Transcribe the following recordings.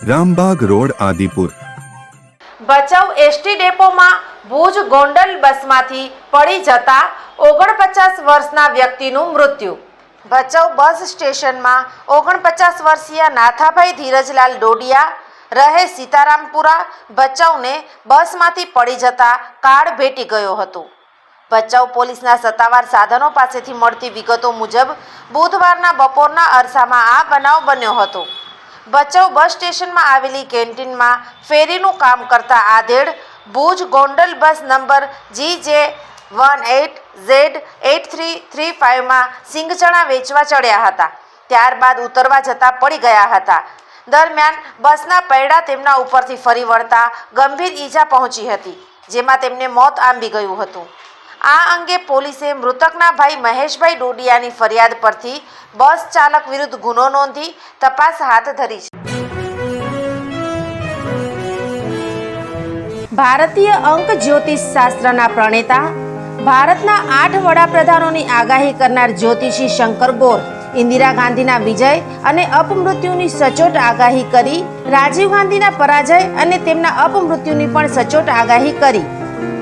Rambag road, Adipur. Bhachau ST ડેપોમાં Bhuj Gondal બસમાંથી પડી જતા ઓગણપચાસ વર્ષના વ્યક્તિનું મૃત્યુ. ભચાઉ બસ સ્ટેશનમાં ઓગણપચાસ વર્ષીય નાથાભાઈ ધીરજલાલ ડોડિયા રહે સીતારામપુરા ભચાઉને બસમાંથી પડી જતા કાળ ભેટી ગયો હતો. ભચાઉ પોલીસના સત્તાવાર સાધનો પાસેથી મળતી વિગતો મુજબ બુધવારના બપોરના અરસામાં આ બનાવ બન્યો હતો. ભચાઉ બસ સ્ટેશનમાં આવેલી કેન્ટીનમાં ફેરીનું કામ કરતા આધેડ Bhuj Gondal bus number G J one eight Z eight three three ફાઇવમાં સિંગચણા વેચવા ચડ્યા હતા. ત્યારબાદ ઉતરવા જતાં પડી ગયા હતા. દરમિયાન બસના પૈડા તેમના ઉપરથી ફરી વળતા ગંભીર ઈજા પહોંચી હતી, જેમાં તેમને મોત આંબી ગયું હતું. આ અંગે પોલીસે મૃતકના ભાઈ મહેશભાઈ ડોડિયાની ફરિયાદ પરથી બસ ચાલક વિરુદ્ધ ગુનો નોંધી તપાસ હાથ ધરી છે. ભારતીય અંક જ્યોતિષ શાસ્ત્રના પ્રણેતા, ભારતના આઠ વડાપ્રધાનોની આગાહી કરનાર જ્યોતિષી શંકર ગોર, ઇન્દિરા ગાંધીના વિજય અને અપમૃત્યુની સચોટ આગાહી કરી, રાજીવ ગાંધીના પરાજય અને તેમના અપમૃત્યુની પણ સચોટ આગાહી કરી.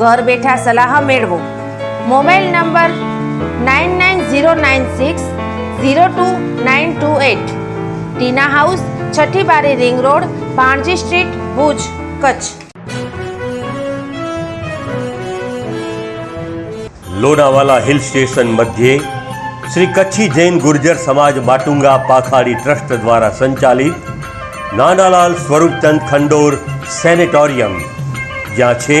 ઘર બેઠા સલાહ મેળવો. Mobile number nine nine zero nine six zero two nine two eight Tina house છઠ્ઠી બારી ring road, Panji street, Bhuj, Kutch. Lonavala hill station મધ્યે શ્રી કચ્છી જૈન ગુર્જર સમાજ બાટુંગા પાખાડી ટ્રસ્ટ દ્વારા સંચાલિત નાનાલાલ સ્વરૂપચંદ ખંડોર સેનેટોરિયમ, જ્યાં છે